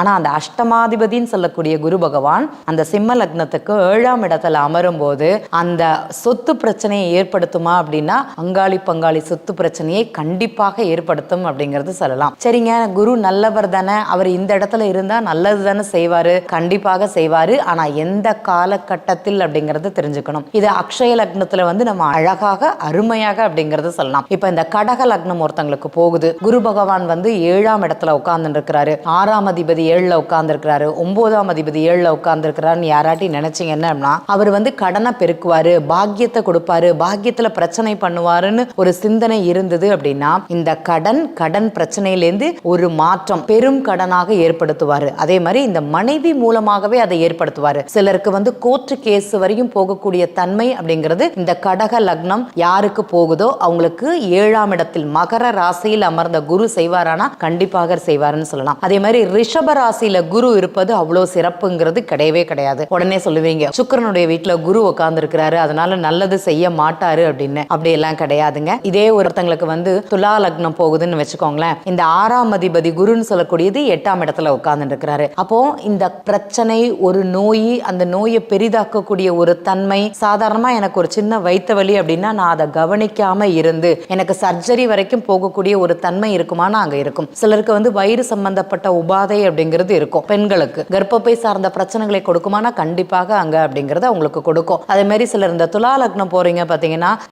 ஆனா அந்த அஷ்டமாதிபதின்னு சொல்லக்கூடிய குரு பகவான் அந்த சிம்ம லக்னத்துக்கு ஏழாம் இடத்துல அமரும் போது அந்த சொத்து பிரச்சனையை ஏற்படுத்துமா அப்படின்னா அங்காளி பங்காளி சொத்து பிரச்சனையை கண்டிப்பாக ஏற்படுத்தும் அப்படிங்கிறது சொல்லலாம். சரிங்க குரு நல்லவர் தானே அவர் இந்த இடத்துல இருந்தா நல்லது தானே செய்வாரு கண்டிப்பாக செய்வாரு ஆனா எந்த காலகட்டத்தில் அப்படிங்கிறது தெரிஞ்சுக்கணும். இது அக்ஷய லக்னத்துல வந்து நம்ம அழகாக அருமையாக அப்படிங்கறத சொல்லலாம். இப்ப இந்த கடக லக்னம் ஒருத்தங்களுக்கு போகுது. குரு பகவான் வந்து ஏழாம் இடத்துல உட்கார்ந்து இருக்கிறாரு. ஆறாம் அதிபதி ஏழுல உட்கார்ந்து இருக்கிறாரு ஒன்பதாம் அதிபதி ஏழுல உட்கார்ந்து இருக்கிறாருன்னு யாராட்டி அப்படின்னா அவர் வந்து கடனை பெருக்குவாரு பாக்கியத்தை கொடுப்பாரு பாக்கியத்துல பிரச்சனை பண்ணுவாருன்னு ஒரு சிந்தனை இருந்தது அப்படின்னா இந்த கடன் கடன் பிரச்சனையிலேருந்து ஒரு மாற்றம் பெரும் கடனாக ஏற்படுத்துவாரு. அதே மாதிரி இந்த மனைவி மூலமாகவே அதை ஏற்படுத்துவாரு. சிலருக்கு வந்து கோர்ட்டு கேஸ் வரையும் போகக்கூடிய தன்மை அப்படிங்கிறது இந்த கடக லக்னம் யாருக்கு போகுதோ அவங்களுக்கு ஏழாம் இடத்தில் மகர ராசியில் அமர்ந்த குரு செய்வாரானா கண்டிப்பாக செய்வாருன்னு சொல்லலாம். அதே மாதிரி ரிஷப ராசியில குரு இருப்பது அவ்வளோ சிறப்புங்கிறது கிடையவே கிடையாது. உடனே சொல்லுவீங்க சுக்கிரனுடைய வீட்டுல குரு உட்கார்ந்து இருக்கிறாரு அதனால நல்லது செய்ய மாட்டாரு அப்படின்னு. அப்படி எல்லாம் கிடையாதுங்க. இதே ஒருத்தங்களுக்கு வந்து துலா லக்னம் போகுதுன்னு வச்சுக்கோங்களேன். இந்த ஆறாம் அதிபதி குருன்னு சொல்லக்கூடியது எட்டாம் இடத்துல உட்கார்ந்து இருக்கிறாரு அப்போ இந்த பிரச்சனை ஒரு நோய் அந்த நோயை பெரிதாக்கக்கூடிய ஒரு தன்மை சாதாரணமா எனக்கு ஒரு சின்ன வைத்த வலி அப்படின்னா நான் அதை கவனிக்காம இருந்து எனக்கு சர்ஜரி வரைக்கும் போகக்கூடிய ஒரு தன்மை இருக்குமானா அங்க இருக்கும். சிலருக்கு வந்து வயிறு சம்பந்தப்பட்ட உபாதை அப்படிங்கிறது இருக்கும். பெண்களுக்கு கர்ப்பப்பை சார்ந்த பிரச்சனைகளை கொடுக்குமானா கண்டிப்பாக அங்க அப்படிங்கிறது அவங்களுக்கு கொடுக்கும். அதே மாதிரி சிலர் இந்த துலா லக்னம் போறீங்க பாத்தீங்கன்னா